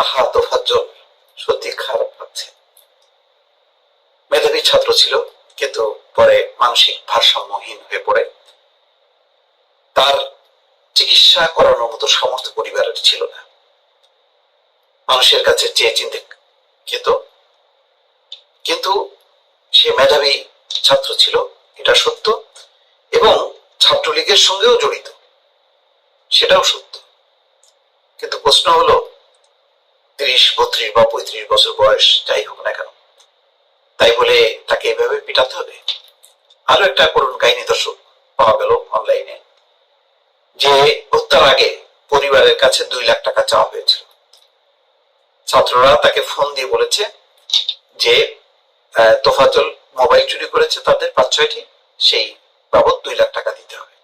আহা তোফাজ্জল সত্যি খারাপ লাগছে। মেধাবী ছাত্র ছিল, কিন্তু পরে মানসিক ভারসাম্যহীন হয়ে পড়ে। তার চিকিৎসা করানোর মতো সামর্থ্য পরিবারের ছিল না। মানুষের কাছে চেয়ে চিনতে খেত। কিন্তু সে মেধাবী ছাত্র ছিল, এটা সত্য, এবং ছাত্রলীগের সঙ্গেও জড়িত। সেটাও সত্য। কিন্তু প্রশ্ন হলো তিরিশ, বত্রিশ বা পঁয়ত্রিশ বছর বয়স, যাই হোক না কেন। তাই বলে তাকে এভাবে পিটাতে হবে? আরও একটা করুণ কাহিনী দর্শক পাওয়া গেল অনলাইনে যে হত্যার আগে পরিবারের কাছে দুই লাখ টাকা চাওয়া হয়েছিল। ছাত্ররা তাকে ফোন দিয়ে বলেছে যে তোফাজল মোবাইল চুরি করেছে তাদের পাঁচ ছয়টি, সেই বাবদ দুই লাখ টাকা দিতে হবে।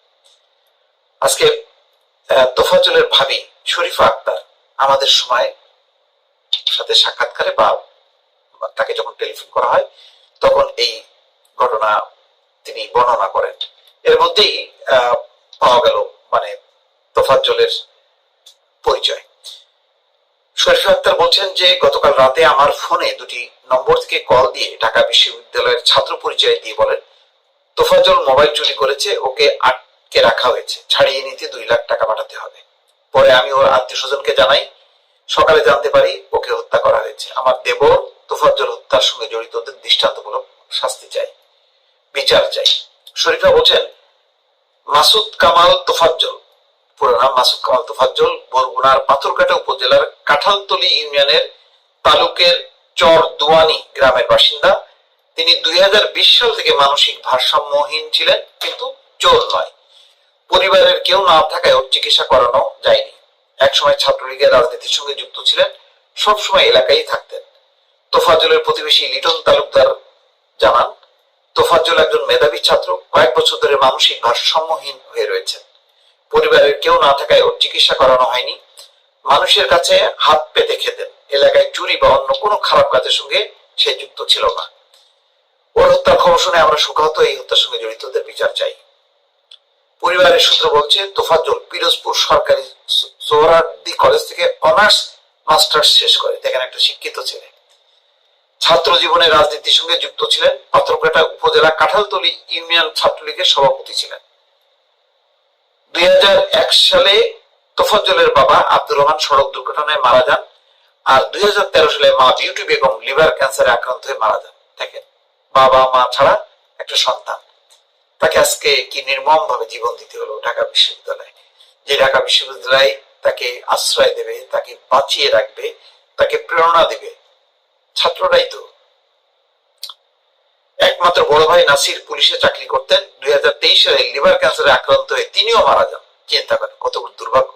আজকে তোফাজলের ভাবি শরীফা আক্তার আমাদের সময় সাথে সাক্ষাৎকারে বা তাকে যখন টেলিফোন করা হয়, তখন এই ঘটনা তিনি বর্ণনা করেন। এর মধ্যেই পাওয়া গেল মানে তোফাজ্জলের পরিচয়। শরীফ আক্তার বলছেন যে, গতকাল রাতে আমার ফোনে দুটি নম্বর থেকে কল দিয়ে ঢাকা বিশ্ববিদ্যালয়ের ছাত্র পরিচয় দিয়ে বলেন, তোফাজ্জল মোবাইল চুরি করেছে, ওকে আটকে রাখা হয়েছে, ছাড়িয়ে নিতে দুই লাখ টাকা পাঠাতে হবে। পরে আমি ওর আত্মীয় স্বজনকে জানাই, সকালে জানতে পারি ওকে আমার দেবর তোফাজ্জল হত্যার সঙ্গে জড়িতদের দৃষ্টান্তমূলক শাস্তি চাই, বিচার চাই। শরীফা বলছেন, মাসুদ কামাল তোফাজ্জল, পুরো নাম মাসুদ কামাল তোফাজ্জল, বরগুনার পাথরকাটা উপজেলার কাঁঠালতলি ইউনিয়নের তালুকের চর দুয়ানি গ্রামের বাসিন্দা। তিনি দুই হাজার বিশ সাল থেকে মানসিক ভারসাম্যহীন ছিলেন, কিন্তু চোর নয়। পরিবারের কেউ না থাকায় ওর চিকিৎসা করানো যায়নি। একসময় ছাত্রলীগের রাজনীতির সঙ্গে যুক্ত ছিলেন। সবসময় এলাকায় থাকতেন। তোফাজ্জলের প্রতিবেশী লিটন তালুকদার জানান, তোফাজ্জল একজন মেধাবী ছাত্র, কয়েক বছর ধরে মানসিক ভারসাম্যহীন হয়ে রয়েছেন। পরিবারের কেউ না থাকায় ওর চিকিৎসা করানো হয়নি। মানুষের কাছে হাত পেতে খেতেন। এলাকায় চুরি বা অন্য কোনো খারাপ কাজের সঙ্গে সে যুক্ত ছিল না। ওর হত্যার খবর শুনে আমরা শোকাহত এই হত্যার সঙ্গে জড়িতদের বিচার চাই। পরিবারের সূত্র বলছে, তোফাজ্জল পিরোজপুর সরকারি সো- সোহরাওয়ার্দী কলেজ থেকে অনার্স মাস্টার্স শেষ করে। দেখেন একটা শিক্ষিত ছেলে। ছাত্র জীবনে রাজনীতির সঙ্গে যুক্ত ছিলেন। পাথরঘাটা উপজেলা কাঁঠালতলী ইউনিয়ন ছাত্রলীগের সভাপতি ছিলেন। দুই সালে তোফাজ্জলের বাবা আব্দুর রহমান সড়ক দুর্ঘটনায় মারা যান আর দুই হাজার তেরো সালে মা বিউটি বেগম লিভার ক্যান্সারে আক্রান্ত হয়ে মারা যান। দেখেন, বাবা মা ছাড়া একটা সন্তান। তাকে আজকে কি নির্মম ভাবে জীবন দিতে হলো ঢাকা বিশ্ববিদ্যালয়ে? যে ঢাকা বিশ্ববিদ্যালয় তাকে আশ্রয় দেবে, তাকে বাঁচিয়ে রাখবে, তাকে প্রেরণা দেবে। ছাত্ররাই তো। একমাত্র বড় ভাই নাসির পুলিশে চাকরি করতেন। দুই সালে লিভার ক্যান্সারে আক্রান্ত হয়ে তিনিও মারা যান। চিন্তা করেন, কত দুর্ভাগ্য।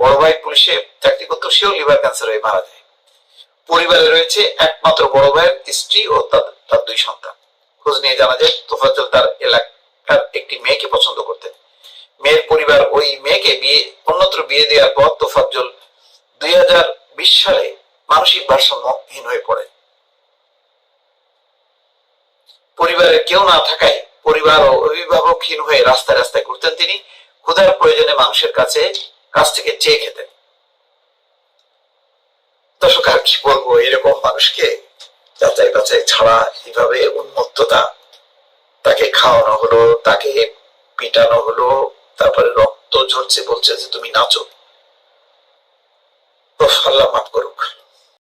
বড় ভাই পুলিশে চাকরি করতো, সেও লিভার ক্যান্সার হয়ে মারা যায়। পরিবারে রয়েছে একমাত্র বড় ভাইয়ের স্ত্রী ও তার দুই সন্তান। খোঁজ নিয়ে জানা যায়, তোফাজ্জল তার এলাকার একটি মেয়েকে পছন্দ করতেন। মেয়ের পরিবার, ওই মেয়েকে বিয়ে, অন্যত্র বিয়ে দেওয়ার পর তোফাজ্জল দুই সালে মানসিক ভারসাম্যহীন হয়ে পড়ে। পরিবারের কেউ না থাকায় পরিবার ও অভিভাবকহীন হয়ে রাস্তায় রাস্তায় ঘুরতেন তিনি। ক্ষুধার প্রয়োজনে মানুষের কাছে কাছ থেকে চেয়ে খেতেন। দর্শক, আর কি বলব? এরকম মানুষকে যাচাই বাছাই ছাড়া এইভাবে উন্মত্ততা, তাকে খাওয়ানো হলো, তাকে পিটানো হলো তারপরে রক্ত ঝরছে বলছে যে তুমি নাচো। আল্লাহ মাফ করো